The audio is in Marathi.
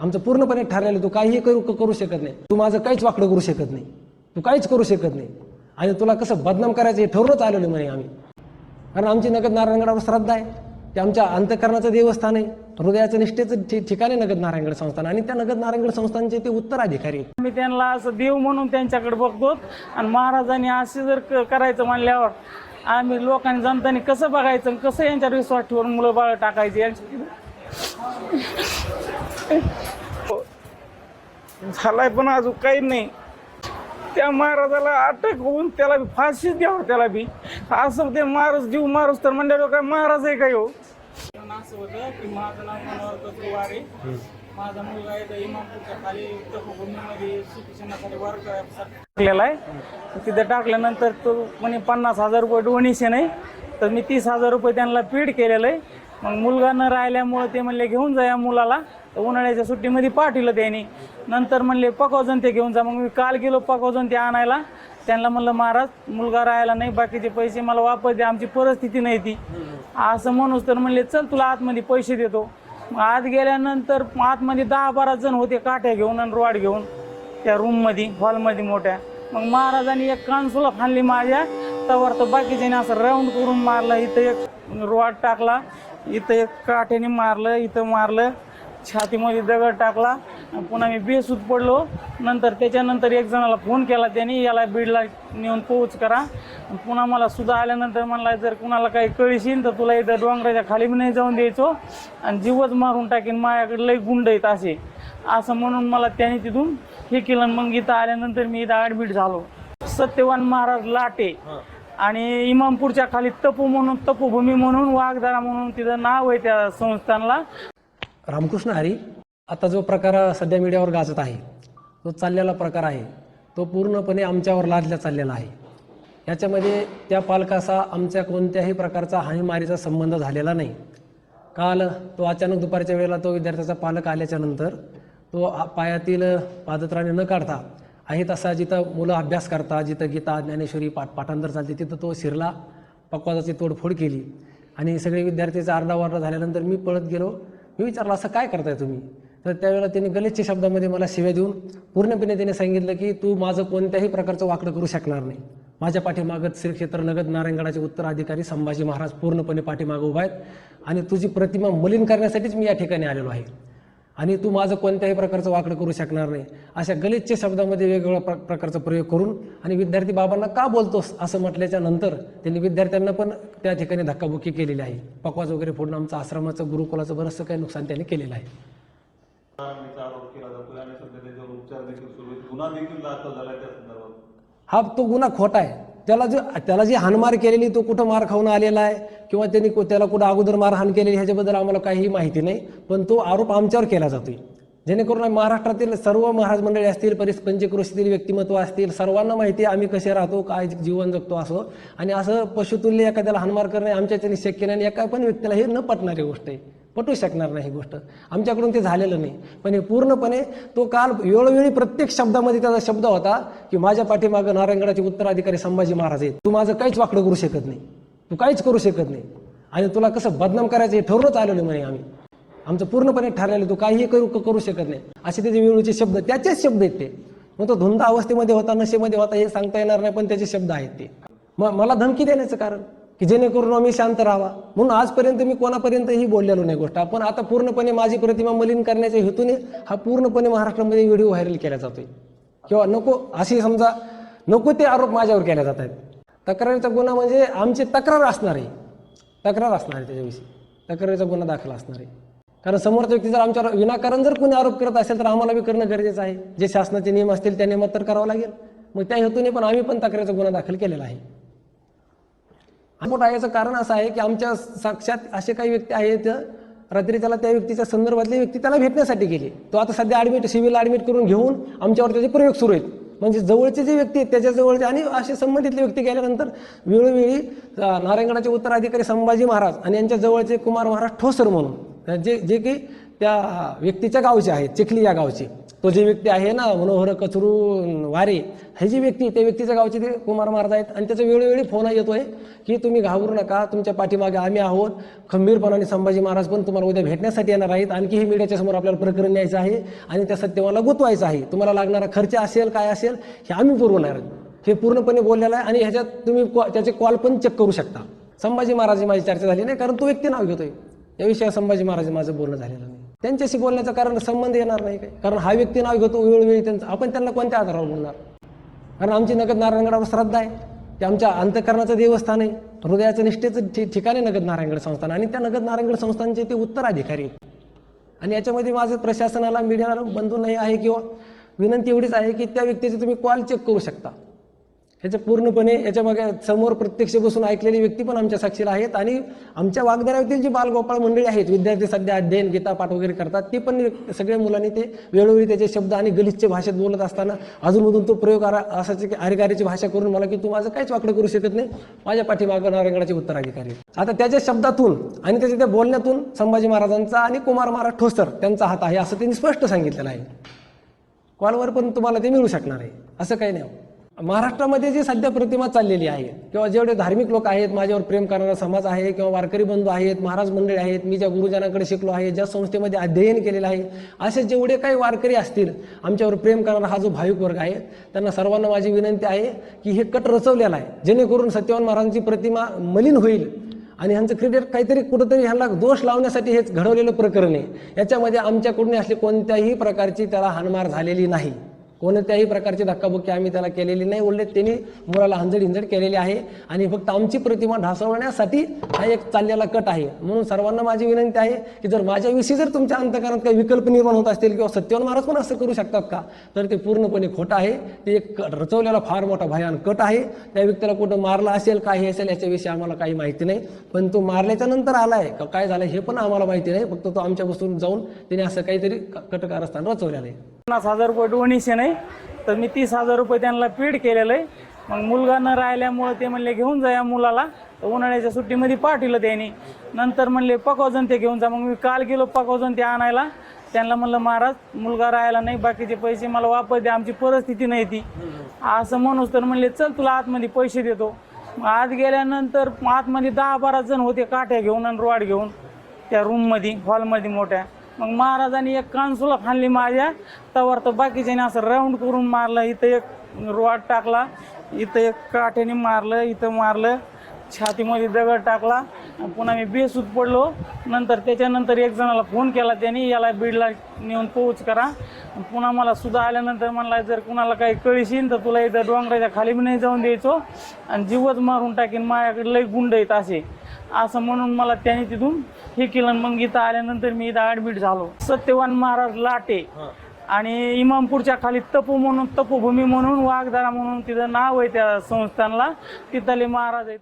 आमचं पूर्णपणे ठरलेलं तू काहीही करू करू शकत नाही. तू माझं काहीच वाकडं करू शकत नाही. तू काहीच करू शकत नाही. आणि तुला कसं बदनाम करायचं हे ठरवूनच आलेलो म्हणे आम्ही. कारण आमची नगद नारायणगडावर श्रद्धा आहे. ते आमच्या अंतकरणाचं देवस्थान आहे. हृदयाचं निष्ठेचं ठिकाण आहे नगद नारायणगड संस्थान. आणि त्या नगद नारायणगड संस्थानचे ते उत्तराधिकारी आहेत. मी त्यांना असं देव म्हणून त्यांच्याकडे बघतो. आणि महाराजांनी असे जर क- करायचं म्हणल्यावर आम्ही लोकांनी जनतानी कसं बघायचं कसं यांच्यावर विश्वास ठेवून मुलं बाळ टाकायचे यांची झालाय पण अजून काही नाही. त्या महाराजाला अटक होऊन त्याला बी फाशी द्यावं त्याला बी. असं ते महाराज जीव मारूस तर म्हणजे काय महाराज आहे काय हो? असं होतं की माझं नाव मनोहर कचरू वारे. माझा मुलगा आहे तर इमामपूरच्या खाली तपोभूमीमध्ये शिक्षणासाठी वर्ग टाकलेला आहे. तिथे टाकल्यानंतर तो म्हणे पन्नास हजार रुपये डोनेशन आहे. तर मी तीस हजार रुपये त्यांना पेड केलेलं आहे. मग मुलगा न राहिल्यामुळं ते म्हणले घेऊन जा या मुलाला. तर उन्हाळ्याच्या सुट्टीमध्ये पाठवलं त्यांनी. नंतर म्हणले पकवजन ते घेऊन जा. मग मी काल गेलो पकवजन ते आणायला. त्यांना म्हणलं महाराज मुलगा राहायला नाही बाकीचे पैसे मला वापस द्या आमची परिस्थिती नाही ती. असं म्हणूस तर म्हणले चल तुला आतमध्ये पैसे देतो. मग आत गेल्यानंतर आतमध्ये दहा बारा जण होते काठ्या घेऊन आणि रॉड घेऊन त्या रूममध्ये हॉलमध्ये मोठ्या. मग महाराजांनी एक कानसुला फाणली माझ्या. तवर तर बाकीच्याने असं राऊंड करून मारलं इथं एक रॉड टाकला. इथं एक काठ्याने मारलं इथं मारलं छातीमध्ये दगड टाकला आणि पुन्हा मी बेसूत पडलो. नंतर त्याच्यानंतर एक जणाला फोन केला त्यांनी याला बीडला नेऊन पोहोच करा. पुन्हा मला सुद्धा आल्यानंतर म्हणला जर कुणाला काही कळशीन तर तुला इथं डोंगराच्या खाली बी नाही जाऊन द्यायचो. आणि जीवच मारून टाकीन माझ्याकडे लई गुंड आहेत असे. असं म्हणून मला त्याने तिथून हे केलं आणि मग इथं आल्यानंतर मी इथं ॲडमिट झालो. सत्यवान महाराज लाटे. आणि इमामपूरच्या खाली तपू म्हणून तपोभूमी म्हणून वाघदारा म्हणून तिथं नाव आहे त्या संस्थानला. रामकृष्ण हरी आता जो प्रकार सध्या मीडियावर गाजत आहे तो चाललेला प्रकार आहे तो पूर्णपणे आमच्यावर लादला चाललेला आहे. याच्यामध्ये त्या पालकाचा आमच्या कोणत्याही प्रकारचा हानीमारीचा संबंध झालेला नाही. काल तो अचानक दुपारच्या वेळेला तो विद्यार्थ्याचा पालक आल्याच्यानंतर तो पायातील पादत्राणे न काढता आहे तसा जिथं मुलं अभ्यास करतात जिथं गीता ज्ञानेश्वरी पाठ पाठांतर चालते तिथं तो शिरला पक्वाजाची तोडफोड केली. आणि सगळे विद्यार्थ्याचा आरडाओरडा झाल्यानंतर मी पळत गेलो. मी विचारलं असं काय करताय तुम्ही? तर त्यावेळेला त्यांनी गलिच्छ शब्दामध्ये मला शिव्या देऊन पूर्णपणे त्याने सांगितलं की तू माझं कोणत्याही प्रकारचं वाकडं करू शकणार नाही. माझ्या पाठीमागत श्री क्षेत्र नगद नारायणगडाचे उत्तराधिकारी संभाजी महाराज पूर्णपणे पाठीमागं उभा आहेत आणि तुझी प्रतिमा मलिन करण्यासाठीच मी या ठिकाणी आलेलो आहे. आणि तू माझं कोणत्याही प्रकारचं वाकडं करू शकणार नाही. अशा गलिच्छ शब्दामध्ये वेगवेगळ्या प्र प्रकारचा प्रयोग करून आणि विद्यार्थी बाबांना का बोलतोस असं म्हटल्याच्या नंतर त्यांनी विद्यार्थ्यांना पण त्या ठिकाणी धक्काबुक्की केलेली आहे. पकवाज वगैरे फोडून आमचं आश्रमाचं गुरुकुलाचं बरंचसं काही नुकसान त्यांनी केलेलं आहे. हा तो गुन्हा खोटा आहे. त्याला जो त्याला जी हानमार केलेली तो कुठं मार खाऊन आलेला आहे? किंवा त्यांनी कु- त्याला कुठं अगोदर मारहाण केलेली ह्याच्याबद्दल आम्हाला काहीही माहिती नाही. पण तो आरोप आमच्यावर केला जातोय. जेणेकरून महाराष्ट्रातील सर्व महाराज मंडळी असतील परिस पंचकृषीतील व्यक्तिमत्व असतील सर्वांना माहिती आहे आम्ही कसे राहतो काय जीवन जगतो असं. आणि असं पशुतुल्य एखाद्याला हानमार करणे आमच्याच्याने शक्य नाही आणि एका पण व्यक्तीला हे न पटणारी गोष्ट आहे. पटू शकणार नाही ही गोष्ट. आमच्याकडून ते झालेलं नाही. पण हे पूर्णपणे तो काल वेळोवेळी प्रत्येक शब्दामध्ये त्याचा शब्द होता की माझ्या पाठीमागं नारायणगडाचे उत्तराधिकारी संभाजी महाराज आहेत. तू माझं काहीच वाकडं करू शकत नाही. तू काहीच करू शकत नाही. आणि तुला कसं बदनाम करायचं हे ठरवूनच आलेलो म्हणे आम्ही. आमचं पूर्णपणे ठरलेलं तू काहीही करू करू शकत नाही. असे त्याचे वेळूचे शब्द त्याचेच शब्द आहेत ते. मग तो धुंदा अवस्थेमध्ये होता नशेमध्ये होता हे सांगता येणार नाही पण त्याचे शब्द आहेत ते. मग मला धमकी देण्याचं कारण. की जेणेकरून आम्ही शांत राहावा. म्हणून आजपर्यंत मी कोणापर्यंतही बोललेलो नाही गोष्ट. आपण आता पूर्णपणे माझी प्रतिमा मलिन करण्याच्या हेतूने हा पूर्णपणे महाराष्ट्रामध्ये व्हिडिओ व्हायरल केला जातोय. किंवा नको असे समजा नको ते आरोप माझ्यावर केले जात आहेत. तक्रारीचा गुन्हा म्हणजे आमची तक्रार असणार. आहे तक्रार असणार आहे त्याच्याविषयी. तक्रारीचा गुन्हा दाखल असणार. आहे कारण समोरचा व्यक्ती जर आमच्यावर विनाकारण जर कोणी आरोप करत असेल तर आम्हाला बी करणं गरजेचं आहे. जे शासनाचे नियम असतील त्या नियमात तर करावं लागेल. मग त्या हेतूने पण आम्ही पण तक्रारीचा गुन्हा दाखल केलेला आहे. मोठा याचं कारण असं आहे की आमच्या साक्षात असे काही व्यक्ती आहेत रात्री त्याला त्या व्यक्तीच्या संदर्भातली व्यक्ती त्याला भेटण्यासाठी गेली. तो आता सध्या ॲडमिट सिव्हिल ॲडमिट करून घेऊन आमच्यावर त्याचे प्रयोग सुरू आहेत. म्हणजे जवळचे जे व्यक्ती आहेत त्याच्याजवळचे आणि असे संबंधितले व्यक्ती गेल्यानंतर वेळोवेळी नारायणगडाचे उत्तराधिकारी संभाजी महाराज आणि यांच्या जवळचे कुमार महाराज ठोसर म्हणून जे जे की त्या व्यक्तीच्या गावचे आहेत चिखली या गावचे. तो जी व्यक्ती आहे ना मनोहर कचरू वारे हे जी व्यक्ती त्या व्यक्तीच्या गावचे ते कुमार महाराज आहेत आणि त्याचा वेळोवेळी फोन येतोय की तुम्ही घाबरू नका तुमच्या पाठीमागे आम्ही आहोत. खंबीरपणाने संभाजी महाराज पण तुम्हाला उद्या भेटण्यासाठी येणार आहेत. आणखी हे मीडियाच्या समोर आपल्याला प्रकरण न्यायचं आहे आणि त्या सत्यवाला गुतवायचं आहे. तुम्हाला लागणारा खर्च असेल काय असेल हे आम्ही पुरवणार. हे पूर्णपणे बोललेलं आहे आणि ह्याच्यात तुम्ही त्याचे कॉल पण चेक करू शकता. संभाजी महाराज माझी चर्चा झाली नाही कारण तो व्यक्ती नाव घेतोय. या विषयावर संभाजी महाराज माझं बोलणं झालेलं नाही. त्यांच्याशी बोलण्याचं कारण संबंध येणार नाही काय कारण हा व्यक्ती नाव घेतो वेळोवेळी त्यांचं. आपण त्यांना कोणत्या आधारावर बोलणार? कारण आमची नगद नारायणगडावर श्रद्धा आहे. ते आमच्या अंतकरणाचं देवस्थान आहे. हृदयाचं निष्ठेचं ठि- ठिकाण आहे नगद नारायणगड संस्थान. आणि त्या नगद नारायणगड संस्थानचे ते उत्तराधिकारी आहेत. आणि याच्यामध्ये माझं प्रशासनाला मीडियाला बंधू नाही आहे किंवा विनंती एवढीच आहे की त्या व्यक्तीचे तुम्ही कॉल चेक करू शकता. ह्याच्या पूर्णपणे याच्या मागे समोर प्रत्यक्ष बसून ऐकलेली व्यक्ती पण आमच्या साक्षीला आहेत. आणि आमच्या वागदऱ्यातील जी बालगोपाळ मंडळी आहेत विद्यार्थी सध्या अध्ययन गीता पाठ वगैरे करतात ते पण सगळ्या मुलांनी ते वेळोवेळी त्याचे शब्द आणि गलिच्छ भाषेत बोलत असताना अजूनमधून तो प्रयोग आरा असायचे की अधिकारीची भाषा करून मला की तू माझं काहीच वाकडं करू शकत नाही. माझ्या पाठीमागं नारायणगडाचे उत्तराधिकारी आता त्याच्या शब्दातून आणि त्याच्या त्या बोलण्यातून संभाजी महाराजांचा आणि कुमार महाराज ठोसर त्यांचा हात आहे असं त्यांनी स्पष्ट सांगितलेलं आहे. कॉलवर पण तुम्हाला ते मिळू शकणार आहे. असं काही नाही हो. महाराष्ट्रामध्ये जी सध्या प्रतिमा चाललेली आहे किंवा जेवढे धार्मिक लोक आहेत माझ्यावर प्रेम करणारा समाज आहे किंवा वारकरी बंधू आहेत महाराज मंडळी आहेत मी ज्या गुरुजनांकडे शिकलो आहे ज्या संस्थेमध्ये अध्ययन केलेलं आहे असे जेवढे काही वारकरी असतील आमच्यावर प्रेम करणारा हा जो भाविक वर्ग आहे त्यांना सर्वांना माझी विनंती आहे की हे कट रचवलेला आहे जेणेकरून सत्यवान महाराजांची प्रतिमा मलिन होईल आणि ह्यांचं क्रिकेट काहीतरी कुठंतरी ह्यांना दोष लावण्यासाठी हेच घडवलेलं प्रकरण आहे. याच्यामध्ये आमच्याकडून असली कोणत्याही प्रकारची त्याला हानमार झालेली नाही. कोणत्याही प्रकारची धक्काबुक्की आम्ही त्याला केलेली नाही. उलट त्यांनी मुलाला हंजड हिंजड केलेली आहे. आणि फक्त आमची प्रतिमा ढासवण्यासाठी हा एक चाललेला कट आहे. म्हणून सर्वांना माझी विनंती आहे की जर माझ्याविषयी जर तुमच्या अंतकारात काही विकल्प निर्माण होत असतील किंवा सत्यवान महाराज पण असं करू शकतात का? तर ते पूर्णपणे खोटं आहे. ते एक रचवलेला फार मोठा भयान कट आहे. त्या व्यक्तीला कुठं मारला असेल काही असेल याच्याविषयी आम्हाला काही माहिती नाही. पण तो मारल्याच्या नंतर आलाय. का काय झालं हे पण आम्हाला माहिती नाही. फक्त तो आमच्यापासून जाऊन त्याने असं काहीतरी कटकारस्थान रचवलेलं आहे. पन्नास हजार रुपये डोनेशन आहे. तर मी तीस हजार रुपये त्यांना पेड केलेलं आहे. मग मुलगा न राहिल्यामुळं ते म्हणले घेऊन जा या मुलाला. तर उन्हाळ्याच्या सुट्टीमध्ये पाठवलं त्यांनी. नंतर म्हणले पकवजन ते घेऊन जा. मग मी काल गेलो पकवजन ते आणायला. त्यांना म्हणलं महाराज मुलगा राहायला नाही बाकीचे पैसे मला वापस द्या. आमची परिस्थिती नाही ती. असं म्हणूस तर म्हणले चल तुला आतमध्ये पैसे देतो. मग आत गेल्यानंतर आतमध्ये दहा बारा जण होते काठ्या घेऊन आणि रॉड घेऊन त्या रूममध्ये हॉलमध्ये मोठ्या. मग महाराजांनी एक कानसुला खाल्ली माझ्या. तवर तर बाकीच्याने असं राऊंड करून मारलं इथं एक रॉड टाकला इथं एक काठ्याने मारलं इथं मारलं छातीमध्ये दगड टाकला पुन्हा मी बेसूत पडलो. नंतर त्याच्यानंतर एक जणाला फोन केला त्याने याला बीडला नेऊन पोच करा. पुन्हा मला सुद्धा आल्यानंतर म्हणला जर कुणाला काही कळीशीन तर तुला इथं डोंगराच्या खाली बी नाही जाऊन द्यायचो. आणि जीवच मारून टाकीन माझ्याकडे लई गुंड आहेत असे. असं म्हणून मला त्याने तिथून हे केलं मग इथं आल्यानंतर मी इथं ॲडमिट झालो. सत्यवान महाराज लाटे आणि इमामपूरच्या खाली तपू म्हणून तपोभूमी म्हणून वाघदारा म्हणून तिथं नाव आहे त्या संस्थानला. तिथले महाराज आहेत.